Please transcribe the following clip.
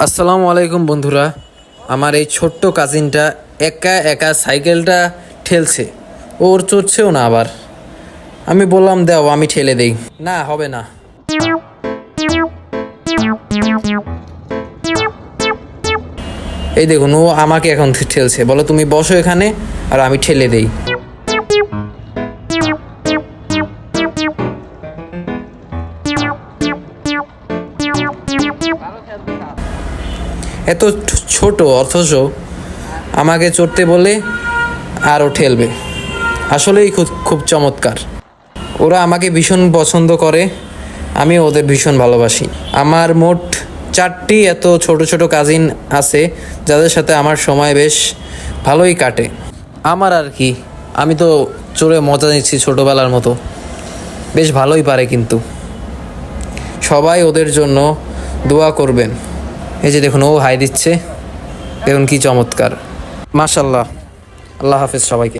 আসসালামু আলাইকুম বন্ধুরা। আমার এই ছোট্ট কাজিনটা একা একা সাইকেলটা ঠেলছে। ওর চড়ছেও না আবার। আমি বললাম, দাও, আমি ঠেলে দেই। না, হবে না। এই দেখুন, ও আমাকে এখন ঠেলছে। বলো, তুমি বসো এখানে আর আমি ঠেলে দেই। এত ছোট, অথচ আমাকে চড়তে বলে আরও ঠেলবে। আসলেই খুব খুব চমৎকার। ওরা আমাকে ভীষণ পছন্দ করে, আমি ওদের ভীষণ ভালোবাসি। আমার মোট চারটি এত ছোট ছোট কাজিন আছে, যাদের সাথে আমার সময় বেশ ভালোই কাটে। আমার আর কি, আমি তো চড়ে মজা নিচ্ছি ছোটোবেলার মতো। বেশ ভালোই পারে কিন্তু। সবাই ওদের জন্য দোয়া করবেন। এই যে দেখুন ও হাই দিচ্ছে। দেখুন কি চমৎকার। মাশাল্লাহ আল্লাহ হাফেজ সবাইকে।